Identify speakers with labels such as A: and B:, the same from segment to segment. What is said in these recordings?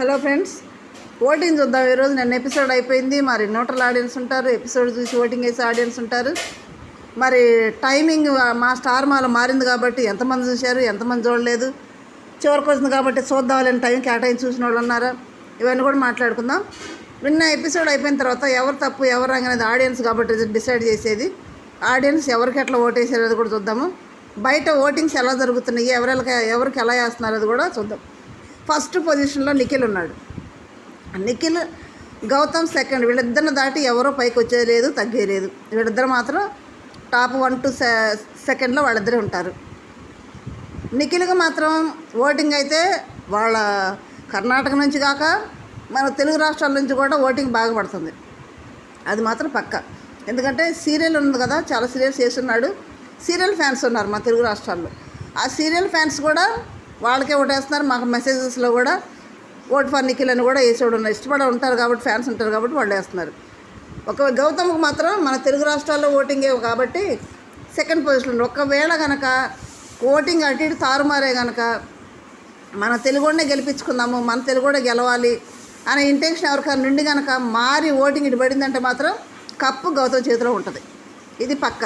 A: Hello friends voting చూద్దాం. ఈరోజు నిన్న ఎపిసోడ్ అయిపోయింది. మరి న్యూట్రల్ ఆడియన్స్ ఉంటారు. ఎపిసోడ్ చూసి ఓటింగ్ వేసే ఆడియన్స్ ఉంటారు. మరి టైమింగ్ మా స్టార్ మాల మారింది కాబట్టి ఎంతమంది చూశారు ఎంతమంది చూడలేదు. చివరికి వచ్చింది కాబట్టి చూద్దామని టైం కేటాయించి చూసిన వాళ్ళు ఉన్నారా? ఇవన్నీ కూడా మాట్లాడుకుందాం. నిన్న ఎపిసోడ్ అయిపోయిన తర్వాత ఎవరు తప్పు ఎవరు అనేది ఆడియన్స్ కాబట్టి డిసైడ్ చేసేది. ఆడియన్స్ ఎవరికి ఎట్లా ఓటేసారు అది కూడా చూద్దాము. బయట ఓటింగ్స్ ఎలా జరుగుతున్నాయి ఎవరికి ఎవరికి ఎలా వేస్తున్నారు అది కూడా చూద్దాం. ఫస్ట్ పొజిషన్లో నిఖిల్ ఉన్నాడు. నిఖిల్ గౌతమ్ సెకండ్. వీళ్ళిద్దరిని దాటి ఎవరో పైకి వచ్చేది లేదు వీళ్ళిద్దరు మాత్రం టాప్ వన్ టు సె సెకండ్లో వాళ్ళిద్దరే ఉంటారు. నిఖిల్కి మాత్రం ఓటింగ్ అయితే వాళ్ళ కర్ణాటక నుంచి కాక మన తెలుగు రాష్ట్రాల నుంచి కూడా ఓటింగ్ బాగా పడుతుంది. అది మాత్రం పక్క. ఎందుకంటే సీరియల్ ఉంది కదా చాలా సీరియల్స్ చేస్తున్నాడు. సీరియల్ ఫ్యాన్స్ ఉన్నారు మా తెలుగు రాష్ట్రాల్లో. ఆ సీరియల్ ఫ్యాన్స్ కూడా వాళ్ళకే ఓటేస్తున్నారు. మాకు మెసేజెస్లో కూడా ఓట్ ఫర్ నిఖిల్ అని కూడా వేసేవాడు ఉన్నారు. ఇష్టపడ ఉంటారు కాబట్టి ఫ్యాన్స్ ఉంటారు కాబట్టి వాళ్ళు వేస్తున్నారు. ఒక గౌతమ్కి మాత్రం మన తెలుగు రాష్ట్రాల్లో ఓటింగే కాబట్టి సెకండ్ పొజిషన్ ఒకవేళ కనుక ఓటింగ్ అటు ఇటు తారుమారే కనుక మన తెలుగునే గెలిపించుకుందాము మన తెలుగుడే గెలవాలి అనే ఇంటెన్షన్ ఎవరికైనా నుండి కనుక మారి ఓటింగ్ ఇటు పడిందంటే మాత్రం కప్పు గౌతమ్ చేతిలో ఉంటుంది. ఇది పక్క.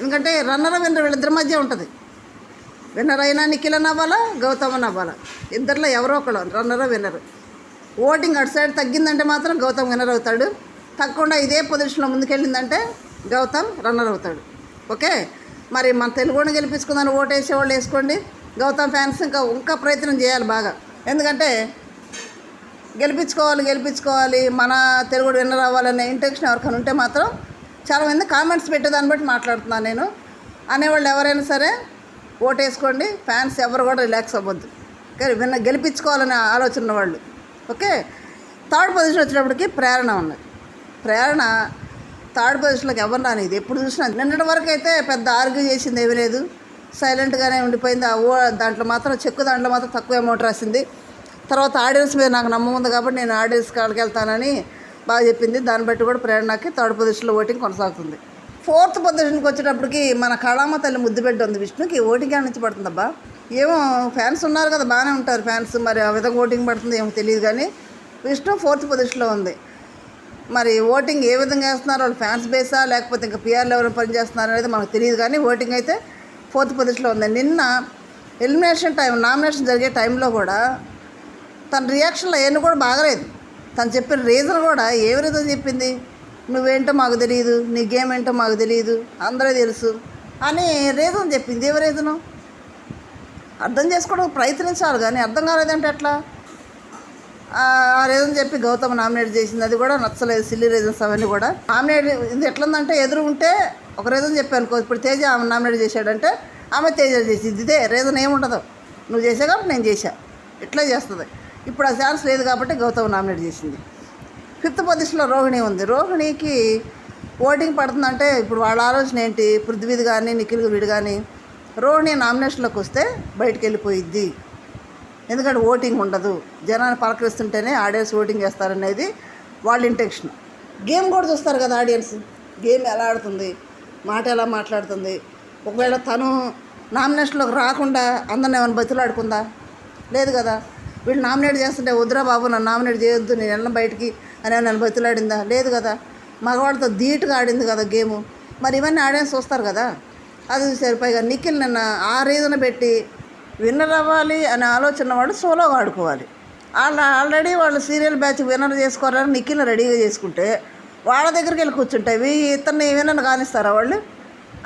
A: ఎందుకంటే రన్నర్ విన్నర్ వీళ్ళిద్దరి మధ్య ఉంటుంది. విన్నర్ అయినా నిఖిలన్ అవ్వాలా గౌతమ్ అవ్వాలా ఇద్దరిలో ఎవరో ఒకళ్ళు రన్నర్ విన్నర్ ఓటింగ్ అటు సైడ్ తగ్గిందంటే మాత్రం గౌతమ్ విన్నర్ అవుతాడు. తగ్గకుండా ఇదే పొజిషన్లో ముందుకెళ్ళిందంటే గౌతమ్ రన్నర్ అవుతాడు. ఓకే? మరి మన తెలుగుని గెలిపించుకుందని ఓటు వేసేవాళ్ళు వేసుకోండి. గౌతమ్ ఫ్యాన్స్ ఇంకా ఇంకా ప్రయత్నం చేయాలి బాగా. ఎందుకంటే గెలిపించుకోవాలి గెలిపించుకోవాలి మన తెలుగు విన్నర్ అవ్వాలనే ఇంటెన్షన్ ఎవరికైనా ఉంటే మాత్రం చాలామంది కామెంట్స్ పెట్టేదాన్ని బట్టి మాట్లాడుతున్నాను నేను. అనేవాళ్ళు ఎవరైనా సరే ఓటేసుకోండి ఫ్యాన్స్ ఎవరు కూడా రిలాక్స్ అవ్వద్దు. ఓకే విన్న గెలిపించుకోవాలనే ఆలోచన ఉన్నవాళ్ళు ఓకే థర్డ్ పొజిషన్ వచ్చినప్పటికీ ప్రేరణ ఉన్నది. ప్రేరణ థర్డ్ పొజిషన్లోకి ఎవరు రానిది? ఎప్పుడు చూసినా నిన్నటి వరకు అయితే పెద్ద ఆర్గ్యూ చేసింది ఏమీ లేదు. సైలెంట్గానే ఉండిపోయింది. ఆ ఓ దాంట్లో మాత్రం చెక్కు దాంట్లో మాత్రం తక్కువ అమౌంట్ రాసింది. తర్వాత ఆడియన్స్ మీద నాకు నమ్మకం ఉంది కాబట్టి నేను ఆడియన్స్ కాడికి వెళ్తానని బాగా చెప్పింది. దాన్ని బట్టి కూడా ప్రేరణకి థర్డ్ పొజిషన్లో ఓటింగ్ కొనసాగుతుంది. ఫోర్త్ పొజిషన్కి వచ్చేటప్పటికి మన కళామ తల్లి పెట్టి ఉంది విష్ణుకి. ఓటింగ్ నుంచి పడుతుందబ్బా. ఏమో ఫ్యాన్స్ ఉన్నారు కదా బాగానే ఉంటారు ఫ్యాన్స్ మరి ఆ విధంగా ఓటింగ్ పడుతుంది ఏమో తెలియదు కానీ విష్ణు ఫోర్త్ పొజిషన్లో ఉంది. మరి ఓటింగ్ ఏ విధంగా వేస్తున్నారు వాళ్ళు ఫ్యాన్స్ బేసా లేకపోతే ఇంకా పిఆర్లు ఎవరు పనిచేస్తున్నారు అనేది మనకు తెలియదు కానీ ఓటింగ్ అయితే ఫోర్త్ పొజిషన్లో ఉంది. నిన్న ఎలిమినేషన్ టైం నామినేషన్ జరిగే టైంలో కూడా తన రియాక్షన్లో ఏమి కూడా బాగలేదు. తను చెప్పిన రీజన్ కూడా ఏ రీజన్ చెప్పింది? నువ్వేంటో మాకు తెలియదు నీ గేమ్ ఏంటో మాకు తెలియదు అందరూ తెలుసు అని రీజన్ చెప్పింది. ఏ రీజను అర్థం చేసుకోవడం ప్రయత్నించాలి కానీ అర్థం కాలేదంటే ఎట్లా? ఆ రీజన్ చెప్పి గౌతమ్ నామినేట్ చేసింది. అది కూడా నచ్చలేదు సిల్లీ రీజన్స్ అవన్నీ కూడా. నామినేట్ ఇది ఎట్లుందంటే ఎదురు ఉంటే ఒక రీజన్ చెప్పాను ఇప్పుడు తేజ ఆమె నామినేట్ చేశాడంటే ఆమె తేజ చేసింది. ఇదే రీజన్ ఏముండదు. నువ్వు చేసా కాబట్టి నేను చేశా. ఇట్లా చేస్తుంది. ఇప్పుడు ఆ ఛాన్స్ లేదు కాబట్టి గౌతమ్ నామినేట్ చేసింది. ఫిఫ్త్ పొజిషన్లో రోహిణి ఉంది. రోహిణికి ఓటింగ్ పడుతుందంటే ఇప్పుడు వాళ్ళ ఆలోచన ఏంటి? పృథ్వీది కానీ నిఖిల్ వీడు కానీ రోహిణి నామినేషన్లోకి వస్తే బయటికి వెళ్ళిపోయిద్ది. ఎందుకంటే ఓటింగ్ ఉండదు. జనాన్ని పలకరిస్తుంటేనే ఆడియన్స్ ఓటింగ్ చేస్తారనేది వాళ్ళ ఇంటెన్షన్. గేమ్ కూడా చూస్తారు కదా ఆడియన్స్. గేమ్ ఎలా ఆడుతుంది? మాట ఎలా మాట్లాడుతుంది? ఒకవేళ తను నామినేషన్లోకి రాకుండా అందరిని ఏమైనా బతులాడుకుందా? లేదు కదా. వీళ్ళు నామినేట్ చేస్తుంటే వద్దురా బాబు నన్ను నామినేట్ చేయొద్దు నేను వెళ్ళిన బయటికి. అని నన్ను బతులాడిందా? లేదు కదా. మగవాళ్ళతో ధీటుగా ఆడింది కదా గేము. మరి ఇవన్నీ ఆడేసి చూస్తారు కదా. అది సరిపోయిగా నిఖిల్ నిన్న ఆ రీజన్ పెట్టి విన్నర్ అవ్వాలి అనే ఆలోచన వాడు సోలోగా ఆడుకోవాలి. వాళ్ళు ఆల్రెడీ వాళ్ళు సీరియల్ బ్యాచ్ విన్నర్ చేసుకోవాలని నిఖిల్ రెడీగా చేసుకుంటే వాళ్ళ దగ్గరికి వెళ్ళి కూర్చుంటాయి. ఇతన్ని విన్నర్ కానిస్తారా వాళ్ళు?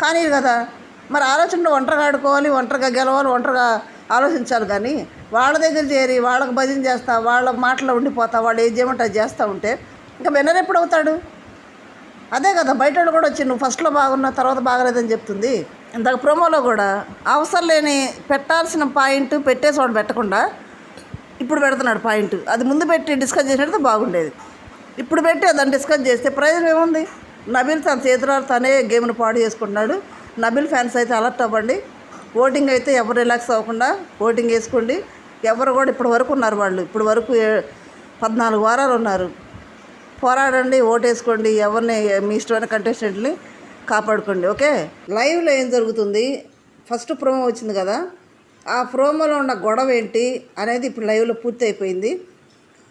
A: కానీ కదా. మరి ఆలోచన ఒంటరిగా ఆడుకోవాలి ఒంటరిగా గెలవాలి ఒంటరిగా ఆలోచించాలి కానీ వాళ్ళ దగ్గర చేరి వాళ్ళకి భజన చేస్తా వాళ్ళ మాటలో ఉండిపోతా వాళ్ళు ఏం చేయమంటే అది చేస్తూ ఉంటే ఇంకా విన్నర్ ఎప్పుడు అవుతాడు? అదే కదా బయట వాళ్ళు కూడా వచ్చి నువ్వు ఫస్ట్లో బాగున్నా తర్వాత బాగలేదని చెప్తుంది. ఇందాక ప్రోమోలో కూడా అవసరం లేని పెట్టాల్సిన పాయింట్ పెట్టేసి పెట్టకుండా ఇప్పుడు పెడుతున్నాడు పాయింట్. అది ముందు పెట్టి డిస్కస్ చేసినట్టు బాగుండేది. ఇప్పుడు పెట్టి దాన్ని డిస్కస్ చేస్తే ప్రయోజనం ఏముంది? నబిల్ తన చేతులారు తనే గేమ్ను పాడు చేసుకుంటున్నాడు. నబిల్ ఫ్యాన్స్ అయితే అలర్ట్ అవ్వండి. ఓటింగ్ అయితే ఎవరు రిలాక్స్ అవ్వకుండా ఓటింగ్ వేసుకోండి. ఎవరు కూడా ఇప్పటి వరకు ఉన్నారు వాళ్ళు. ఇప్పుడు వరకు పద్నాలుగు వారాలు ఉన్నారు. పోరాడండి ఓటేసుకోండి ఎవరిని మీ ఇష్టమైన కంటెస్టెంట్ని కాపాడుకోండి. ఓకే? లైవ్లో ఏం జరుగుతుంది? ఫస్ట్ ప్రోమో వచ్చింది కదా. ఆ ప్రోమోలో ఉన్న గొడవ ఏంటి అనేది ఇప్పుడు లైవ్లో పూర్తి అయిపోయింది.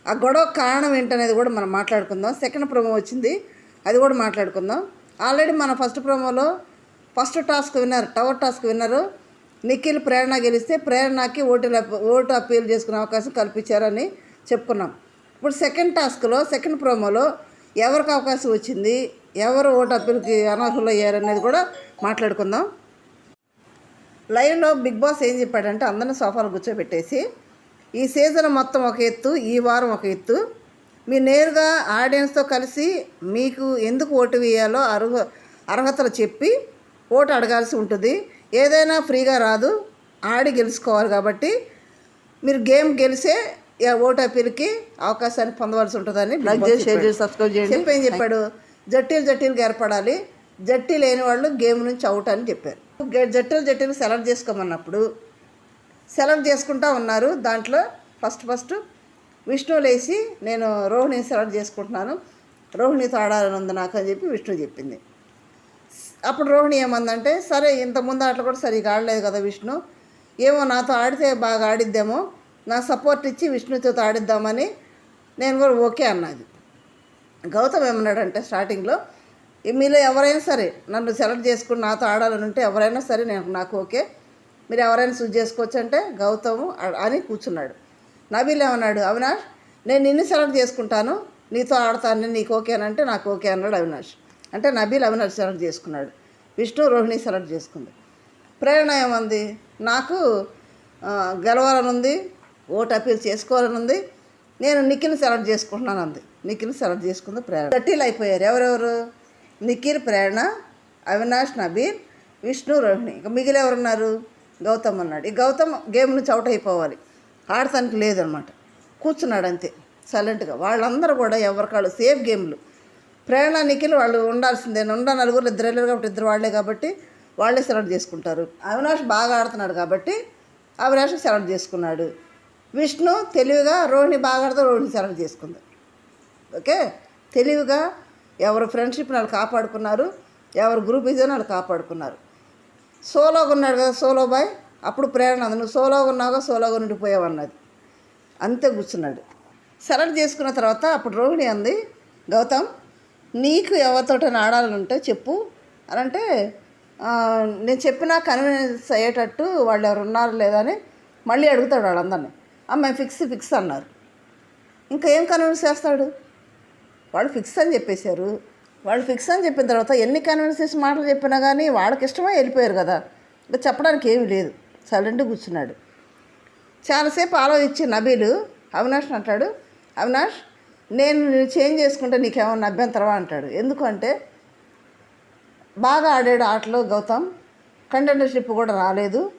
A: ఆ గొడవ కారణం ఏంటనేది కూడా మనం మాట్లాడుకుందాం. సెకండ్ ప్రోమో వచ్చింది. అది కూడా మాట్లాడుకుందాం. ఆల్రెడీ మన ఫస్ట్ ప్రోమోలో first task winner tower task winner Nikhil Prerana గెలిస్తే ప్రేరణకి ఓటు ఓటు అప్పీల్ చేసుకునే అవకాశం కల్పించారని చెప్పుకున్నాం. ఇప్పుడు సెకండ్ టాస్క్లో సెకండ్ ప్రోమోలో ఎవరికి అవకాశం వచ్చింది? ఎవరు ఓటు అప్పీల్కి అనర్హులు అయ్యారనేది కూడా మాట్లాడుకుందాం. లైవ్లో బిగ్ బాస్ ఏం చెప్పాడంటే అందరిని సోఫాలు కూర్చోబెట్టేసి ఈ సీజన్ మొత్తం ఒక ఎత్తు ఈ వారం ఒక ఎత్తు. మీరు నేరుగా ఆడియన్స్తో కలిసి మీకు ఎందుకు ఓటు వేయాలో అర్హ అర్హతలు చెప్పి ఓటు అడగాల్సి ఉంటుంది. ఏదైనా ఫ్రీగా రాదు. ఆడి గెలుచుకోవాలి కాబట్టి మీరు గేమ్ గెలిసే ఓటు అప్పీల్కి అవకాశాన్ని పొందవలసి ఉంటుందని లైక్ చేసి షేర్ చేసి సబ్స్క్రైబ్ చేయండి. చెప్పి చెప్పాడు? జట్టీలు జట్టీలుగా ఏర్పడాలి. జట్టి లేని వాళ్ళు గేమ్ నుంచి అవుట్ అని చెప్పారు. జట్టీలు జట్టీలు సెలెక్ట్ చేసుకోమన్నప్పుడు సెలెక్ట్ చేసుకుంటా ఉన్నారు. దాంట్లో ఫస్ట్ ఫస్ట్ విష్ణు లేచి నేను రోహిణిని సెలెక్ట్ చేసుకుంటున్నాను. రోహిణితో ఆడాలని ఉంది నాకు అని చెప్పి విష్ణు చెప్పింది. అప్పుడు రోహిణి ఏమందంటే సరే ఇంతకుముందు ఆటలు కూడా సరిగా ఆడలేదు కదా విష్ణు. ఏమో నాతో ఆడితే బాగా ఆడిద్దేమో. నా సపోర్ట్ ఇచ్చి విష్ణుతో ఆడిద్దామని నేను కూడా ఓకే అన్నది. గౌతమ్ ఏమన్నాడంటే స్టార్టింగ్లో మీలో ఎవరైనా సరే నన్ను సెలెక్ట్ చేసుకుని నాతో ఆడాలని ఉంటే ఎవరైనా సరే నేను నాకు ఓకే. మీరు ఎవరైనా సూజ్ చేసుకోవచ్చు అంటే గౌతమ్ అని కూర్చున్నాడు. నబీల్ ఏమన్నాడు అవినాష్ నేను నిన్ను సెలెక్ట్ చేసుకుంటాను. నీతో ఆడతాను నీకు ఓకే అని అంటే నాకు ఓకే అన్నాడు అవినాష్. అంటే నబీల్ అవినాష్ సెలెక్ట్ చేసుకున్నాడు. విష్ణు రోహిణి సెలెక్ట్ చేసుకుంది. ప్రేరణ ఏమంది నాకు గెలవాలని ఉంది ఓటు అపీల్ చేసుకోవాలని ఉంది నేను నిఖిల్ సెలెక్ట్ చేసుకుంటున్నాను అంది. నిఖిల్ సెలెక్ట్ చేసుకుంది ప్రేరణ. గట్టీలు అయిపోయారు. ఎవరెవరు? నిఖిల్ ప్రేరణ అవినాష్ నబీల్ విష్ణు రోహిణి. ఇక మిగిలి ఎవరున్నారు? గౌతమ్ అన్నాడు. ఈ గౌతమ్ గేమ్ నుంచి అవుట్ అయిపోవాలి. ఆడటానికి లేదనమాట. కూర్చున్నాడు అంతే. సైలెంట్గా. వాళ్ళందరూ కూడా ఎవరికాళ్ళు సేఫ్ గేమ్లు. ప్రయాణానికి వాళ్ళు ఉండాల్సిందే. ఉండ నలుగురు ఇద్దరు వెళ్ళారు కాబట్టి ఇద్దరు వాళ్ళే కాబట్టి వాళ్ళే సెలెక్ట్ చేసుకుంటారు. అవినాష్ బాగా ఆడుతున్నాడు కాబట్టి అవినాష్ సెలెక్ట్ చేసుకున్నాడు. విష్ణు తెలివిగా రోహిణి బాగా ఆడితే రోహిణి సెలెక్ట్ చేసుకుంది. ఓకే? తెలివిగా ఎవరు ఫ్రెండ్షిప్ వాళ్ళు కాపాడుకున్నారు. ఎవరు గ్రూప్ ఇజన్ వాళ్ళు కాపాడుకున్నారు. సోలోగా ఉన్నాడు కదా సోలో బాయ్ అప్పుడు ప్రేరణ అంది నువ్వు సోలోగా ఉన్నావుగా సోలోగా ఉండిపోయావన్నది అంతే కూర్చున్నాడు. సెలెక్ట్ చేసుకున్న తర్వాత అప్పుడు రోహిణి అంది గౌతమ్ నీకు ఎవరితోట ఆడాలని ఉంటే చెప్పు. అని అంటే నేను చెప్పినా కన్వీనియన్స్ అయ్యేటట్టు వాళ్ళు ఎవరు ఉన్నారు లేదా అని మళ్ళీ అడుగుతాడు వాళ్ళందరినీ. అమ్మాయి ఫిక్స్ ఫిక్స్ అన్నారు. ఇంకా ఏం కన్విన్స్ చేస్తాడు? వాళ్ళు ఫిక్స్ అని చెప్పేశారు. వాళ్ళు ఫిక్స్ అని చెప్పిన తర్వాత ఎన్ని కన్విన్స్ చేసి మాటలు చెప్పినా కానీ వాళ్ళకి ఇష్టమే వెళ్ళిపోయారు కదా. ఇంకా చెప్పడానికి ఏమీ లేదు. సైలెంట్గా కూర్చున్నాడు. చాలాసేపు ఆలోచించి నబీలు అవినాష్ అంటాడు. అవినాష్ నేను చేంజ్ చేసుకుంటే నీకేమన్నా అభ్యంతరమా అంటాడు. ఎందుకంటే బాగా ఆడాడు ఆటలో గౌతమ్. కంటెండర్షిప్ కూడా రాలేదు.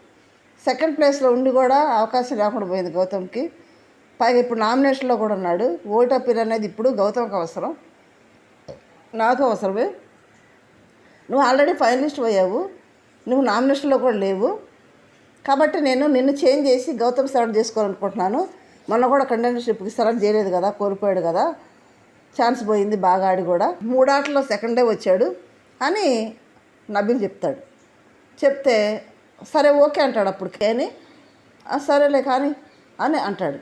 A: సెకండ్ ప్లేస్లో ఉండి కూడా అవకాశం లేకుండా పోయింది గౌతమ్కి. పైగా ఇప్పుడు నామినేషన్లో కూడా ఉన్నాడు. ఓటు అప్పీల్ అనేది ఇప్పుడు గౌతమ్కి అవసరం. నాకు అవసరమే. నువ్వు ఆల్రెడీ ఫైనలిస్ట్ పోయావు నువ్వు నామినేషన్లో కూడా లేవు. కాబట్టి నేను నిన్ను చేంజ్ చేసి గౌతమ్ సెలెక్ట్ చేసుకోవాలనుకుంటున్నాను. మొన్న కూడా కంటెండర్షిప్కి సెలెక్ట్ చేయలేదు కదా కోల్పోయాడు కదా. ఛాన్స్ పోయింది బాగా ఆడి కూడా. మూడాటలో సెకండే వచ్చాడు. అని నబీల్ చెప్తాడు. చెప్తే సరే ఓకే అంటాడు అప్పుడు. కానీ సరేలే కానీ అని అంటాడు.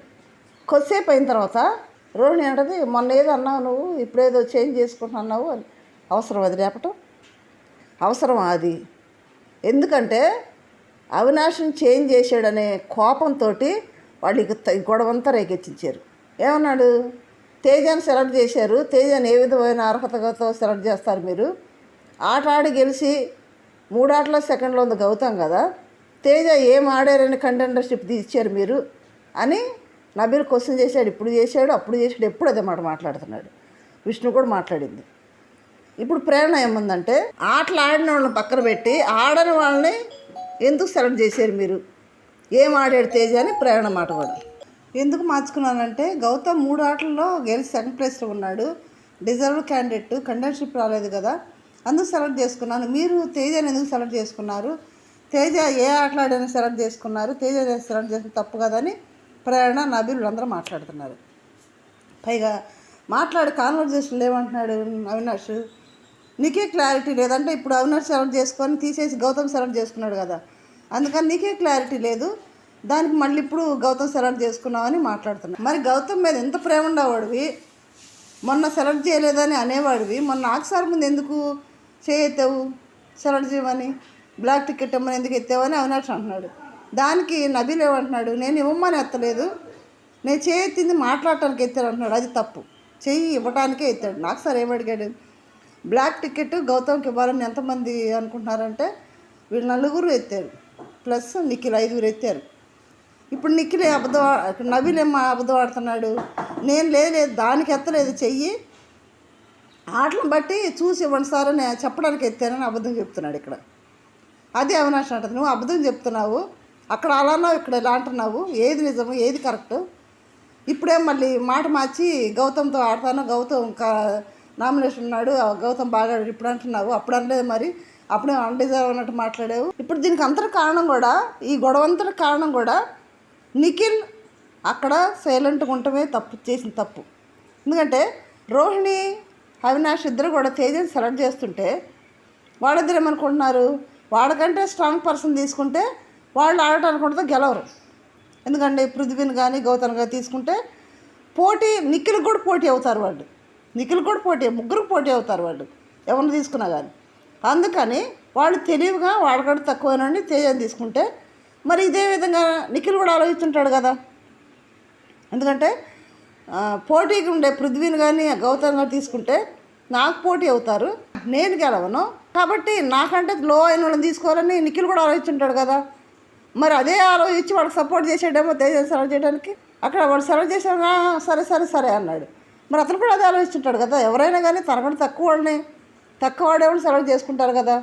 A: కొద్దిసేపు అయిన తర్వాత రోహిణి అంటది మొన్న ఏదో అన్నావు నువ్వు ఇప్పుడేదో చేంజ్ చేసుకుంటున్నావు అని. అవసరం అది లేపటం? అవసరం అది? ఎందుకంటే అవినాశం చేంజ్ చేశాడనే కోపంతో వాళ్ళు ఇక గొడవంతా రేకెత్తించారు ఏమన్నాడు? తేజాన్ని సెలెక్ట్ చేశారు. తేజాన్ని ఏ విధమైన అర్హతతో సెలెక్ట్ చేస్తారు మీరు? ఆట ఆడి గెలిచి మూడాటలో సెకండ్లో ఉంది గౌతమ్ కదా. తేజ ఏం ఆడారని కంటెండర్షిప్ ఇచ్చారు మీరు? అని నబీర్ క్వశ్చన్ చేశాడు. ఇప్పుడు చేశాడు అప్పుడు చేశాడు ఎప్పుడు అదే మాట మాట్లాడుతున్నాడు. విష్ణు కూడా మాట్లాడింది. ఇప్పుడు ప్రేరణ ఏముందంటే ఆటలు ఆడిన వాళ్ళని పక్కన పెట్టి ఆడని వాళ్ళని ఎందుకు సెలెక్ట్ చేశారు మీరు? ఏం ఆడాడు తేజ అని ప్రేరణ మాట కూడా ఎందుకు మార్చుకున్నానంటే గౌతమ్ మూడు ఆటల్లో గెలిచి సెకండ్ ప్లేస్లో ఉన్నాడు. డిజర్వ్ క్యాండిడేట్ కంటెన్షిప్ రాలేదు కదా. అందుకు సెలెక్ట్ చేసుకున్నాను. మీరు తేజని ఎందుకు సెలెక్ట్ చేసుకున్నారు? తేజ ఏ ఆటలాడని సెలెక్ట్ చేసుకున్నారు. తేజ సెలెక్ట్ చేసిన తప్పు కదని ప్రేరణ నబీల్ అందరూ మాట్లాడుతున్నారు. పైగా మాట్లాడి కాన్వర్జేషన్లు ఏమంటున్నాడు అవినాష్? నీకే క్లారిటీ లేదంటే ఇప్పుడు అవినాష్ సెలెక్ట్ చేసుకొని తీసేసి గౌతమ్ సెలెక్ట్ చేసుకున్నాడు కదా. అందుకని నీకే క్లారిటీ లేదు. దానికి మళ్ళీ ఇప్పుడు గౌతమ్ సెలెక్ట్ చేసుకున్నామని మాట్లాడుతున్నా. మరి గౌతమ్ మీద ఎంత ప్రేమ ఉండేవాడివి? మొన్న సెలెక్ట్ చేయలేదని అనేవాడివి. మొన్న నాకు సార్ ముందు ఎందుకు చేయెత్తావు సెలెక్ట్ చేయమని? బ్లాక్ టికెట్ ఇమ్మని ఎందుకు ఎత్తావని అవినాష్ అంటున్నాడు. దానికి నబీల్ ఏమంటున్నాడు నేను ఇవ్వమని ఎత్తలేదు. నేను చేయెత్తింది మాట్లాడటానికి ఎత్తాడు అంటున్నాడు. అది తప్పు. చెయ్యి ఇవ్వడానికే ఎత్తాడు. నాకు సార్ ఏమడిగాడు బ్లాక్ టికెట్ గౌతమ్కి ఇవ్వాలని ఎంతమంది అనుకుంటున్నారంటే వీళ్ళు నలుగురు ఎత్తారు. ప్లస్ నిఖిల్ ఐదుగురు ఎత్తారు. ఇప్పుడు నిఖిల్ అబద్ధం ఆ- ఏమో అబద్ధం ఆడుతున్నాడు? నేను లేదు లేదు దానికి ఎత్తలేదు చెయ్యి. ఆటలను బట్టి చూసి ఇవ్వండి సార్ అని చెప్పడానికి ఎత్తానని అబద్ధం చెప్తున్నాడు ఇక్కడ. అదే అవినాష్ అంటది నువ్వు అబద్ధం చెప్తున్నావు అక్కడ అలా అన్నావు ఇక్కడ ఇలా అంటున్నావు ఏది నిజము ఏది కరెక్ట్? ఇప్పుడే మళ్ళీ మాట మార్చి గౌతమ్తో ఆడతాను గౌతమ్ కా నామినేషన్ ఉన్నాడు ఆ గౌతమ్ బాగా ఇప్పుడు అంటున్నావు అప్పుడు అనలేదు మరి అప్పుడే అన్డిజర్వ్ అన్నట్టు మాట్లాడావు. ఇప్పుడు దీనికి అంతటి కారణం కూడా ఈ గొడవంతటి కారణం కూడా నిఖిల్ అక్కడ సైలెంట్గా ఉండటమే తప్పు చేసిన తప్పు. ఎందుకంటే రోహిణి అవినాష్ ఇద్దరు కూడా తేజని సెలెక్ట్ చేస్తుంటే వాళ్ళిద్దరు ఏమనుకుంటున్నారు? వాడికంటే స్ట్రాంగ్ పర్సన్ తీసుకుంటే వాళ్ళు ఆడటానికి ఉంటుంది గెలవరు. ఎందుకంటే పృథ్వీని కానీ గౌతమ్ కానీ తీసుకుంటే పోటీ నిఖిల్ కూడా పోటీ అవుతారు వాళ్ళు. నిఖిల్ కూడా పోటీ ముగ్గురికి పోటీ అవుతారు వాళ్ళు. ఎవరిని తీసుకున్నా కానీ. అందుకని వాళ్ళు తెలివిగా వాళ్ళకంటే తక్కువనండి తేజని తీసుకుంటే. మరి ఇదే విధంగా నిఖిల్ కూడా ఆలోచిస్తుంటాడు కదా. ఎందుకంటే పోటీకి ఉండే పృథ్వీని కానీ గౌతమ్ గారు తీసుకుంటే నాకు పోటీ అవుతారు నేను గెలవను. కాబట్టి నాకంటే లో అయిన వాళ్ళని తీసుకోవాలని నిఖిల్ కూడా ఆలోచించుంటాడు కదా. మరి అదే ఆలోచించి వాళ్ళకి సపోర్ట్ చేసేటేమో తేజ సెలవు చేయడానికి? అక్కడ వాడు సెలెక్ట్ చేసాడా సరే సరే సరే అన్నాడు. మరి అతను కూడా అదే ఆలోచించుంటాడు కదా. ఎవరైనా కానీ తనకంటే తక్కువ వాళ్ళని తక్కువ వాడేవాళ్ళు సెలెక్ట్ చేసుకుంటారు కదా.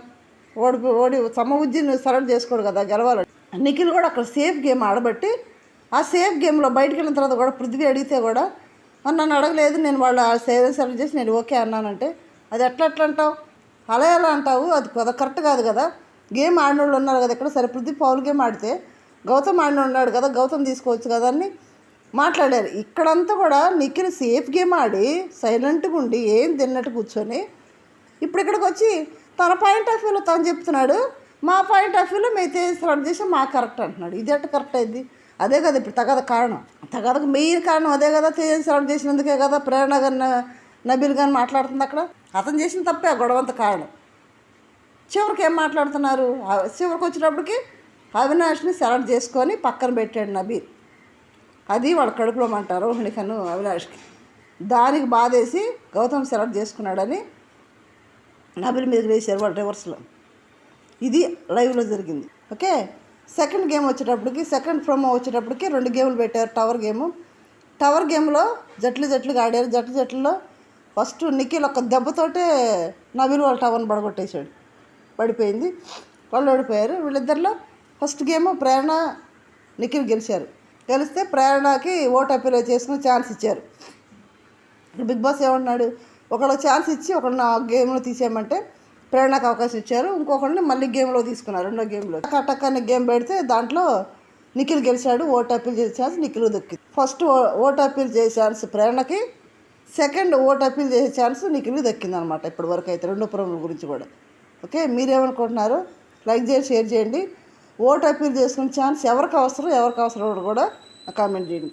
A: ఓడి ఓడి సమ ఉజ్జిని సెలెక్ట్ చేసుకోడు కదా గెలవాలి నిఖిల్ కూడా అక్కడ సేఫ్ గేమ్ ఆడబట్టి ఆ సేఫ్ గేమ్లో బయటకు వెళ్ళిన తర్వాత కూడా పృథ్వీ అడిగితే కూడా "మరి నన్ను అడగలేదు నేను వాళ్ళ సేవ సెలెక్ట్ చేసి నేను ఓకే అన్నానంటే అది ఎట్లా ఎట్లా అంటావు? అలా ఎలా అంటావు? అది కదా కరెక్ట్ కాదు కదా. గేమ్ ఆడిన వాళ్ళు ఉన్నారు కదా ఇక్కడ. సరే పృథ్వీ పౌల్ గేమ్ ఆడితే గౌతమ్ ఆడిన ఉన్నాడు కదా గౌతమ్ తీసుకోవచ్చు కదా అని మాట్లాడారు. ఇక్కడంతా కూడా నిఖిల్ సేఫ్ గేమ్ ఆడి సైలెంట్గా ఉండి ఏం తిన్నట్టు కూర్చొని ఇప్పుడు ఇక్కడికి వచ్చి తన పాయింట్ ఆఫ్ వ్యూలో తను చెప్తున్నాడు మా పాయింట్ ఆఫ్ వ్యూలో మేము సెలెక్ట్ చేసి మా కరెక్ట్ అంటున్నాడు. ఇది ఎట్ట కరెక్ట్ అయింది? అదే కదా ఇప్పుడు తగద కారణం. తగదకు మెయిన్ కారణం అదే కదా తేజ్ సెలెక్ట్ చేసినందుకే కదా ప్రేరణ గారి నబీల్ గారిని మాట్లాడుతుంది అక్కడ? అతను చేసిన తప్పే ఆ గొడవంత కారణం. చివరికి ఏం మాట్లాడుతున్నారు? చివరికి వచ్చినప్పటికీ అవినాష్ని సెలెక్ట్ చేసుకొని పక్కన పెట్టాడు నబీల్. అది వాళ్ళ కడుపులో అంటారు రోహిణికను అవినాష్కి. దానికి బాధేసి గౌతమ్ సెలెక్ట్ చేసుకున్నాడని డబుల్ మీద వేసారు వాళ్ళు రివర్స్లో ఇది లైవ్లో జరిగింది. ఓకే? సెకండ్ గేమ్ వచ్చేటప్పటికి సెకండ్ ప్రోమో వచ్చేటప్పటికి రెండు గేమ్లు పెట్టారు. టవర్ గేమ్ టవర్ గేమ్లో జట్లు జట్లుగా ఆడారు. జట్లు జట్లలో ఫస్ట్ నిఖిల్ ఒక దెబ్బతోటే నబిల్ వాళ్ళ టవర్ని పడగొట్టేశాడు. పడిపోయింది. వాళ్ళు ఓడిపోయారు. వీళ్ళిద్దరిలో ఫస్ట్ గేమ్ ప్రేరణ నిఖిల్ గెలిచారు. గెలిస్తే ప్రేరణకి ఓటు అప్పీల్ చేసుకుని ఛాన్స్ ఇచ్చారు. బిగ్ బాస్ ఏమన్నాడు ఒకళ్ళు ఛాన్స్ ఇచ్చి ఒకళ్ళని ఆ గేమ్లో తీసేయమంటే ప్రేరణకు అవకాశం ఇచ్చారు. ఇంకొకరిని మళ్ళీ గేమ్లో తీసుకున్నారు రెండో గేమ్లో కటక్ అనే గేమ్ పెడితే దాంట్లో నిఖిల్ గెలిచాడు ఓటు అప్పీల్ చేసే ఛాన్స్ నిఖిల్ దక్కింది. ఫస్ట్ ఓట్ అప్పీల్ చేసే ఛాన్స్ ప్రేరణకి సెకండ్ ఓట్ అప్పీల్ చేసే ఛాన్స్ నిఖిల్ దక్కింది అనమాట ఇప్పటి వరకు అయితే రెండు పురముల గురించి కూడా. ఓకే మీరేమనుకుంటున్నారు? లైక్ చేసి షేర్ చేయండి. ఓట్ అప్పీల్ చేసుకునే ఛాన్స్ ఎవరికి అవసరం ఎవరికి అవసరం కూడా కామెంట్ చేయండి.